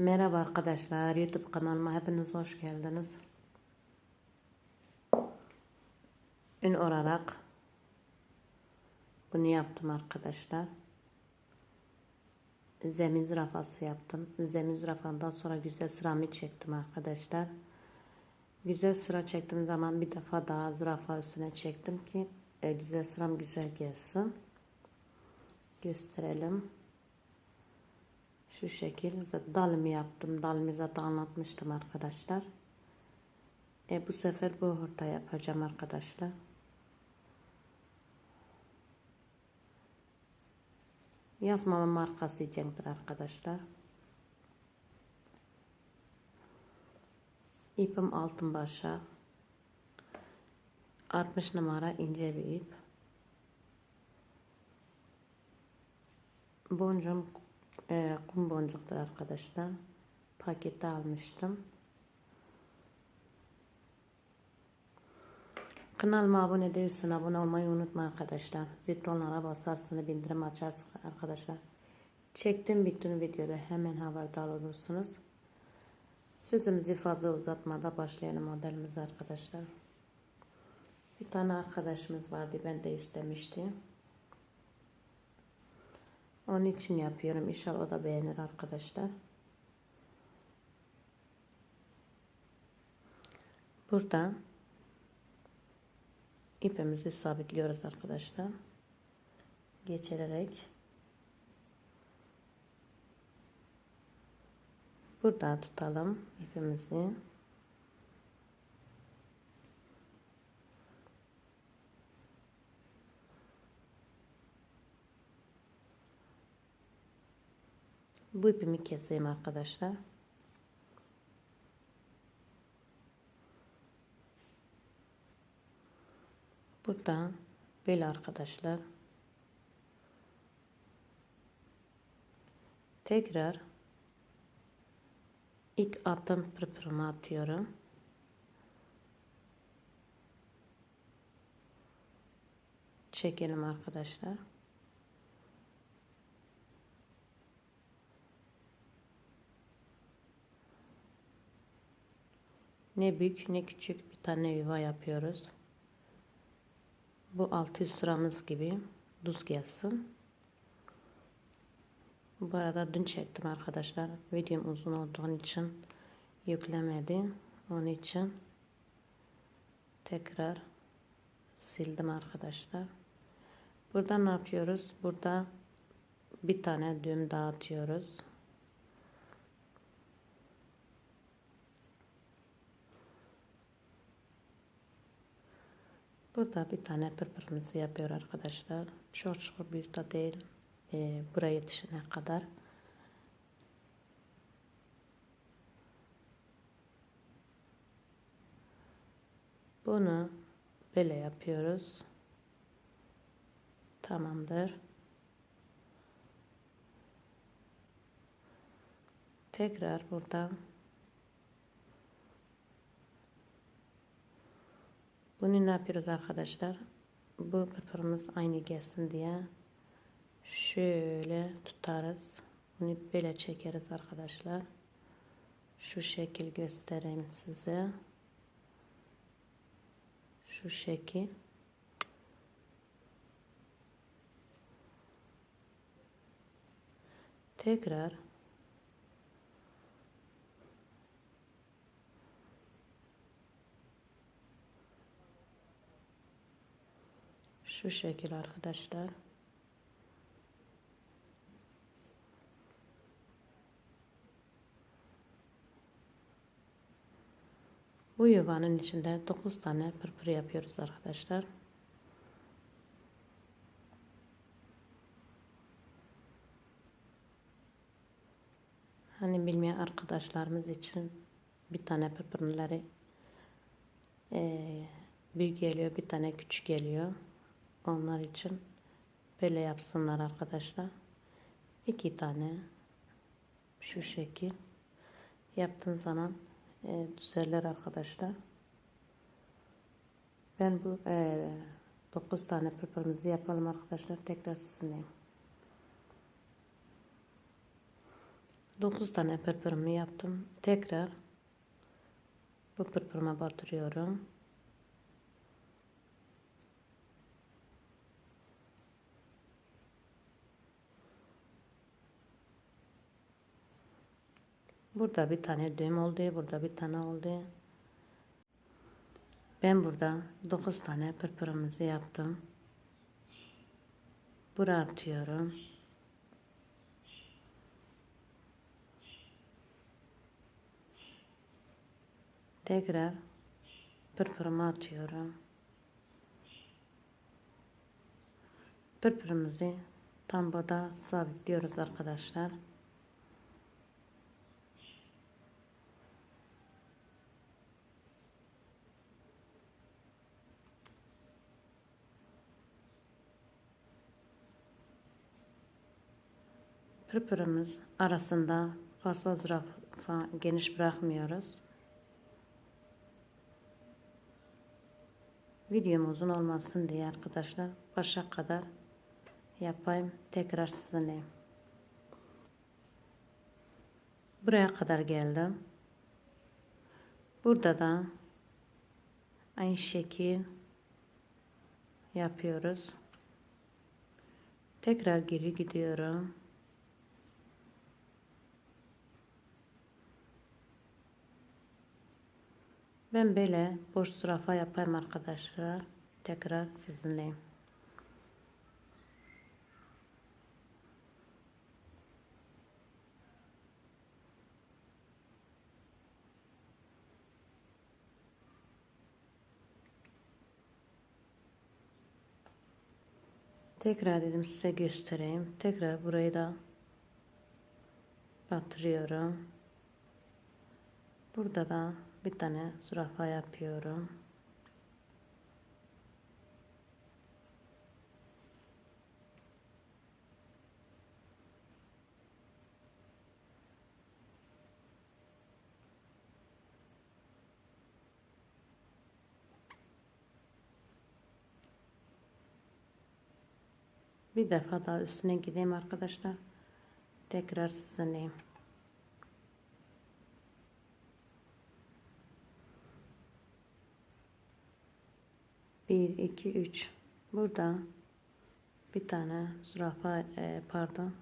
Merhaba arkadaşlar, YouTube kanalıma hepiniz hoş geldiniz. Ün olarak bunu yaptım arkadaşlar. Zemin zürafası yaptım. Zemin zürafandan sonra güzel sıramı çektim arkadaşlar. Güzel sıra çektiğim zaman bir defa daha zürafa üstüne çektim ki e, güzel sıram güzel gelsin. Gösterelim. Şu şekil dalımı yaptım. Dalımı zaten anlatmıştım arkadaşlar. E, bu sefer bu orta yapacağım arkadaşlar. Yazmamın markası içindir arkadaşlar. İpim altın başa. 60 numara ince bir ip. Boncuğum e, kum boncuklar arkadaşlar. Pakette almıştım. Kanalıma abone değilsin. Abone olmayı unutma arkadaşlar. Zitonlara basarsınız. Bildirim açarsınız arkadaşlar. Çektim bütün videoda hemen haberdar olursunuz. Sözümüzü fazla uzatmada başlayalım modelimiz arkadaşlar. Bir tane arkadaşımız vardı. Ben de istemiştim. Onun için yapıyorum. İnşallah o da beğenir arkadaşlar. Burada ipimizi sabitliyoruz arkadaşlar. Geçirerek burada tutalım ipimizi. Bu ipimi keseyim arkadaşlar. Burada böyle arkadaşlar. Tekrar ilk adım pırpırımı atıyorum. Çekelim arkadaşlar. Ne büyük ne küçük bir tane yuva yapıyoruz. Bu altı sıramız gibi düz gelsin. Bu arada dün çektim arkadaşlar. Videom uzun olduğu için yüklemedi. Onun için tekrar sildim arkadaşlar. Burada ne yapıyoruz? Burada bir tane düğüm dağıtıyoruz. Burada bir tane pırpırımızı yapıyor arkadaşlar. Çok çok büyük de değil. E, buraya yetişene kadar. Bunu böyle yapıyoruz. Tamamdır. Tekrar burada Bunu ne yapıyoruz arkadaşlar? Bu pırpırımız aynı gelsin diye şöyle tutarız. Bunu böyle çekeriz arkadaşlar. Şu şekil göstereyim size. Şu şekil. Tekrar Şu şekil arkadaşlar. Bu yuvanın içinde 9 tane pırpır yapıyoruz arkadaşlar. Hani bilmeyen arkadaşlarımız için bir tane pırpırları e, büyük geliyor, bir tane küçük geliyor. Onlar için böyle yapsınlar arkadaşlar. İki tane şu şekil yaptığın zaman e, düzelir arkadaşlar. Ben bu e, 9 tane pırpırımızı yapalım arkadaşlar. Tekrar sizinleyim. 9 tane pırpırımı yaptım. Tekrar bu pırpırıma batırıyorum. Burada bir tane düğüm oldu. Burada bir tane oldu. Ben burada 9 tane pırpırımızı yaptım. Buraya atıyorum. Tekrar pırpırımı atıyorum. Pırpırımızı tam burada sabitliyoruz arkadaşlar. Pırpırımız arasında fazla zürafa geniş bırakmıyoruz. Videom uzun olmasın diye arkadaşlar başa kadar yapayım tekrar sizinle. Buraya kadar geldim. Burada da aynı şekil yapıyoruz. Tekrar geri gidiyorum. Ben böyle boş zürafa yapayım arkadaşlar. Tekrar sizinleyim. Tekrar dedim size göstereyim. Tekrar burayı da batırıyorum. Burada da bir tane zürafa yapıyorum. Bir defa daha üstüne gideyim arkadaşlar. Tekrar sizinleyim. 1 2 3 burada bir tane zürafa e, pardon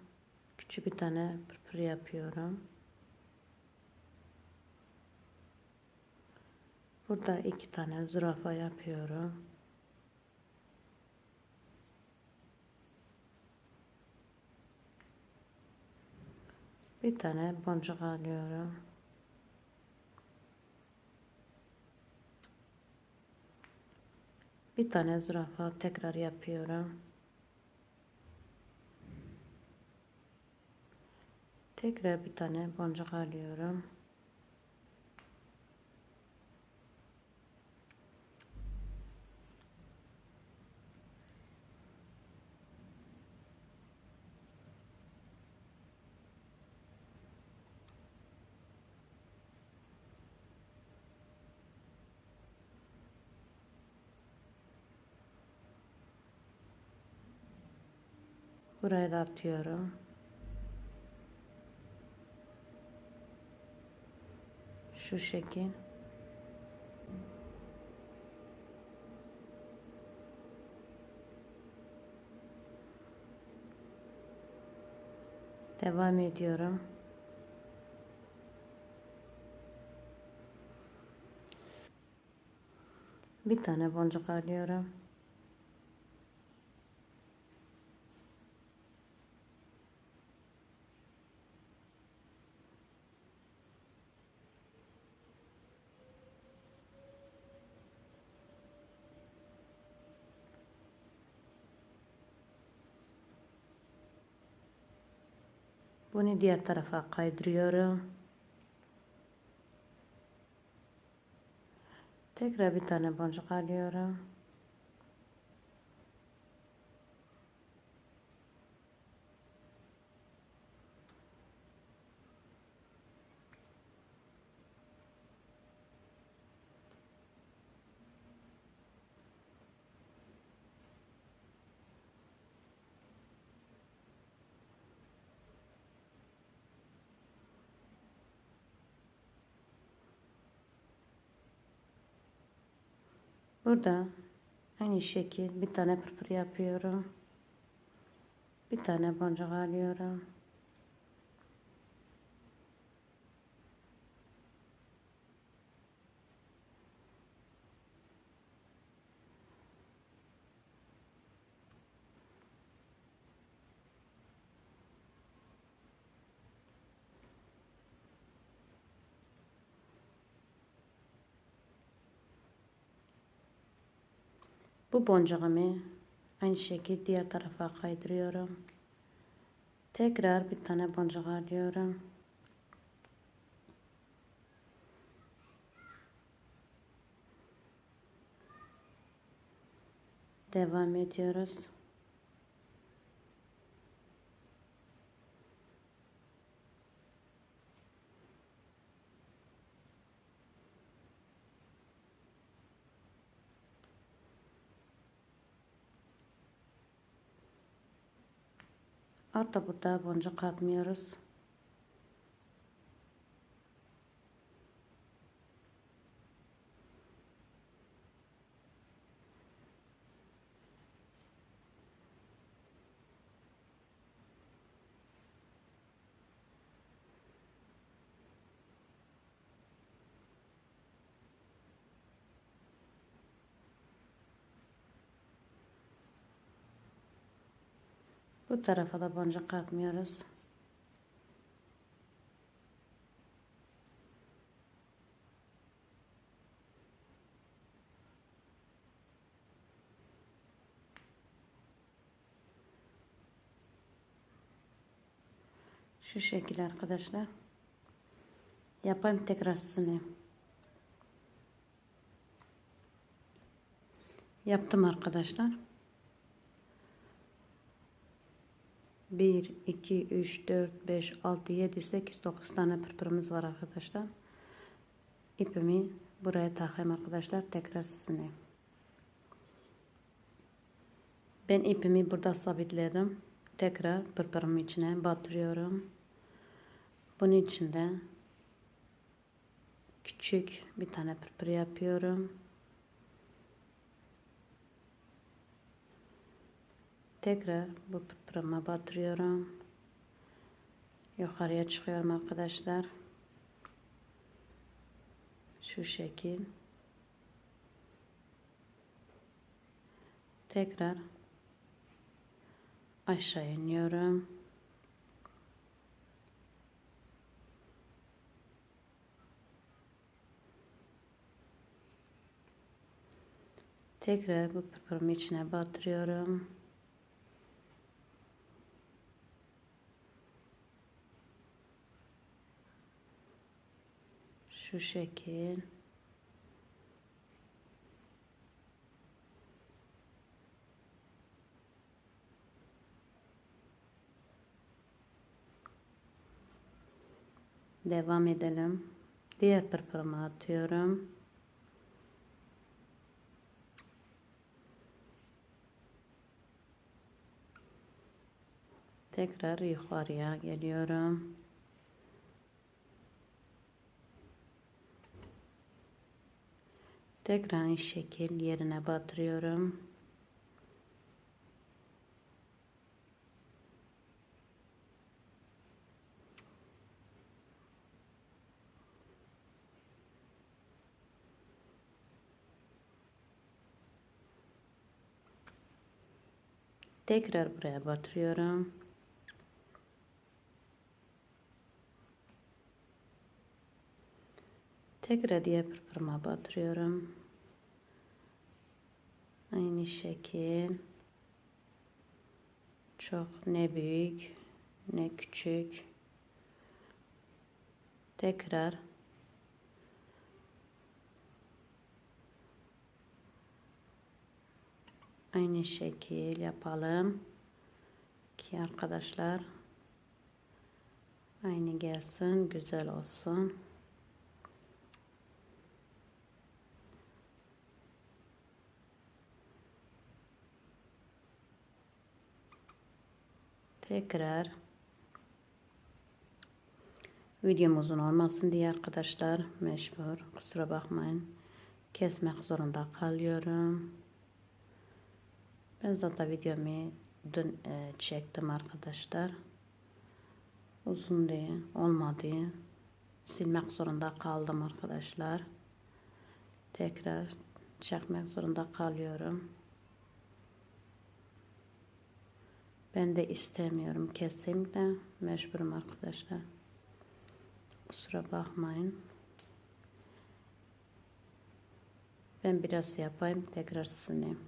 küçük bir tane pırpır yapıyorum. Burada iki tane zürafa yapıyorum. Bir tane boncuk alıyorum Bir tane zürafa tekrar yapıyorum. Tekrar bir tane boncuk alıyorum. Buraya da atıyorum. Şu şekil. Devam ediyorum. Bir tane boncuk alıyorum. Bunu diğer tarafa kaydırıyorum. Tekrar bir tane boncuk alıyorum. Burada aynı şekil bir tane pırpır yapıyorum. Bir tane boncuk alıyorum. Bu boncuğumu aynı şekilde diğer tarafa kaydırıyorum. Tekrar bir tane boncuk alıyorum. Devam ediyoruz. Arta burada boncuk yapmıyoruz. Bu tarafa da boncuk katmıyoruz. Şu şekilde arkadaşlar. Yapayım tekrar sizinle. Yaptım arkadaşlar. 1, 2, 3, 4, 5, 6, 7, 8, 9 tane pırpırımız var arkadaşlar. İpimi buraya takayım arkadaşlar. Tekrar sizinle. Ben ipimi burada sabitledim. Tekrar pırpırımın içine batırıyorum. Bunun içinde küçük bir tane pırpır yapıyorum. Tekrar bu pırpırıma batırıyorum. Yukarıya çıkıyorum arkadaşlar. Şu şekil. Tekrar aşağı iniyorum. Tekrar bu pırpırımı içine batırıyorum. Şu şekil. Devam edelim. Diğer pırpırımı atıyorum. Tekrar yukarıya geliyorum. Tekrar aynı şekil yerine batırıyorum. Tekrar buraya batırıyorum. Tekrar diğer pırpırıma batırıyorum. Aynı şekil. Çok ne büyük ne küçük. Tekrar aynı şekil yapalım ki arkadaşlar aynı gelsin güzel olsun. Tekrar videom uzun olmasın diye arkadaşlar mecbur kusura bakmayın. kesmek zorunda kalıyorum. Ben zaten videomu dün e, çektim arkadaşlar. Uzun değil, olmadı. Silmek zorunda kaldım arkadaşlar. Tekrar çekmek zorunda kalıyorum. Ben de istemiyorum keseyim de mecburum arkadaşlar. Kusura bakmayın. Ben biraz yapayım tekrar sileyim.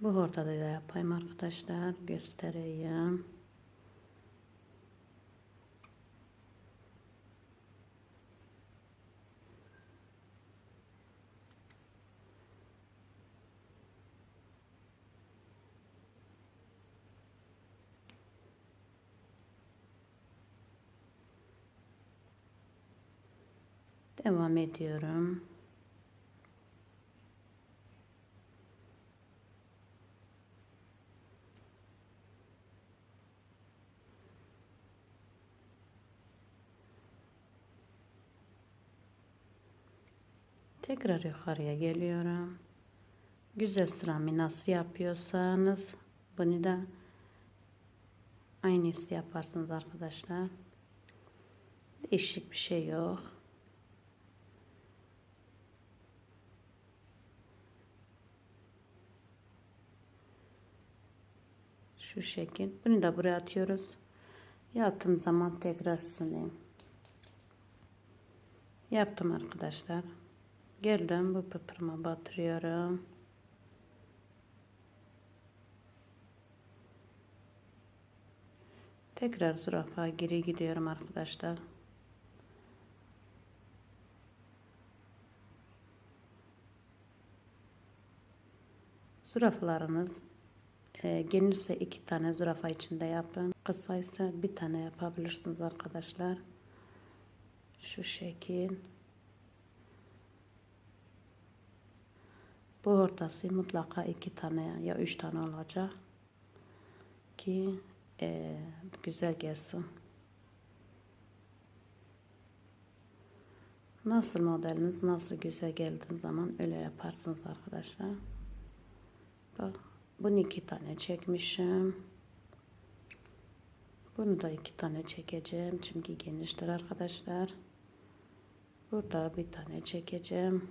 Bu ortada da yapayım arkadaşlar. Göstereyim. Devam ediyorum. Tekrar yukarıya geliyorum. Güzel sıramı nasıl yapıyorsanız bunu da aynısı yaparsınız arkadaşlar. Değişik bir şey yok. Şu şekil. Bunu da buraya atıyoruz. Yaptığım zaman tekrar sileyim. Yaptım arkadaşlar. Geldim bu pıpırma batırıyorum. Tekrar zürafa geri gidiyorum arkadaşlar. Zürafalarınız e, genişse iki tane zürafa içinde yapın. Kısaysa bir tane yapabilirsiniz arkadaşlar. Şu şekil. Bu ortası mutlaka iki tane ya üç tane olacak ki e, güzel gelsin. Nasıl modeliniz nasıl güzel geldiği zaman öyle yaparsınız arkadaşlar. Bak bunu iki tane çekmişim. Bunu da iki tane çekeceğim çünkü geniştir arkadaşlar. Burada bir tane çekeceğim.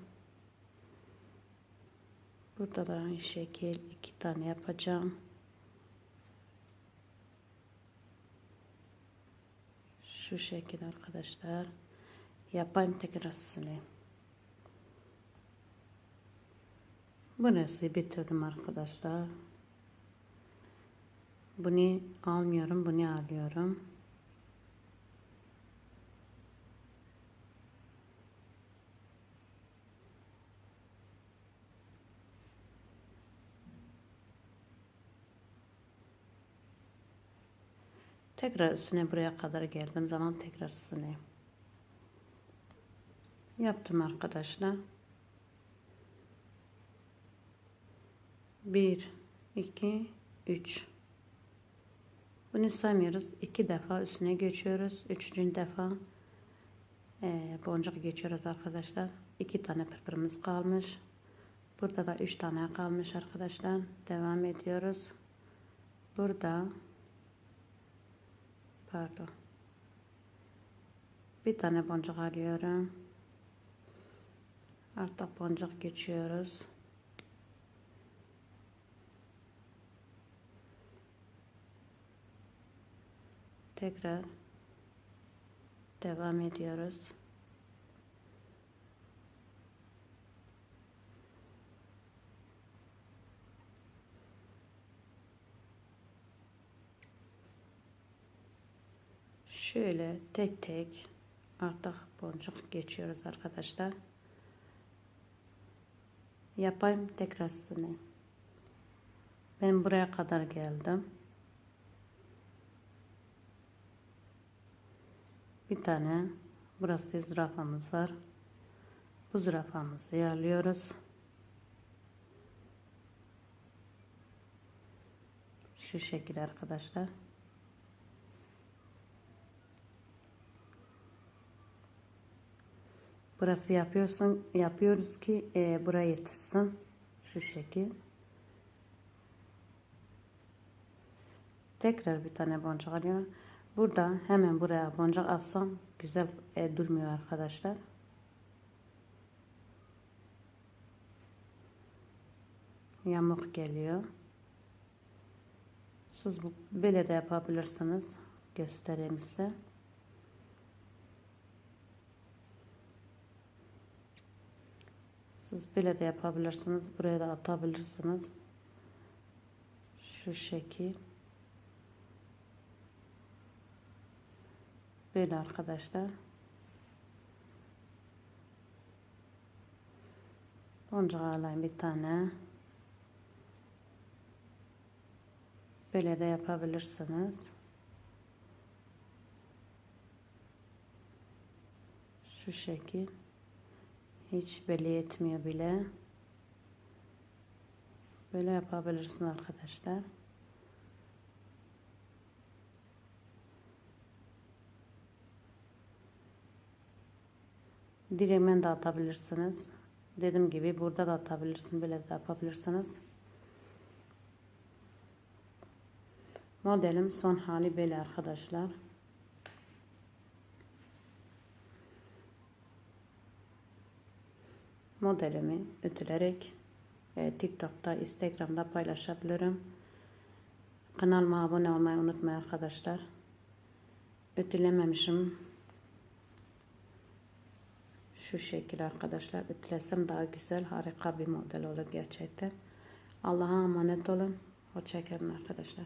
Burada da aynı şekil iki tane yapacağım. Şu şekil arkadaşlar. Yapayım tekrar sileyim. Burası bitirdim arkadaşlar. Bunu almıyorum, bunu alıyorum. Tekrar üstüne buraya kadar geldim zaman tekrar üstüne yaptım arkadaşlar. 1 2 3 bunu saymıyoruz. iki defa üstüne geçiyoruz. Üçüncü defa e, boncuk geçiyoruz arkadaşlar. iki tane pırpırımız kalmış. Burada da üç tane kalmış arkadaşlar. Devam ediyoruz. Burada pardon. Bir tane boncuk alıyorum. Artık boncuk geçiyoruz. Tekrar devam ediyoruz. Şöyle tek tek artık boncuk geçiyoruz arkadaşlar. Yapayım tekrar sizinle. Ben buraya kadar geldim. Bir tane burası zürafamız var. Bu zürafamızı ayarlıyoruz. Şu şekilde arkadaşlar. Burası yapıyorsun, yapıyoruz ki e, buraya yetişsin. Şu şekil. Tekrar bir tane boncuk alıyorum. Burada hemen buraya boncuk alsam güzel e, durmuyor arkadaşlar. Yamuk geliyor. Siz bu böyle de yapabilirsiniz. Göstereyim size. Siz böyle de yapabilirsiniz. Buraya da atabilirsiniz. Şu şekil. Böyle arkadaşlar. Boncuk alayım bir tane. Böyle de yapabilirsiniz. Şu şekil. Hiç belli etmiyor bile. Böyle yapabilirsin arkadaşlar. Diremen de atabilirsiniz. Dediğim gibi burada da atabilirsiniz. Böyle de yapabilirsiniz. Modelim son hali böyle arkadaşlar. Modelimi ütülerek e, TikTok'ta, Instagram'da paylaşabilirim. Kanalıma abone olmayı unutmayın arkadaşlar. Ütülememişim. Şu şekil arkadaşlar. Ütülesem daha güzel, harika bir model olur gerçekten. Allah'a emanet olun. Hoşçakalın arkadaşlar.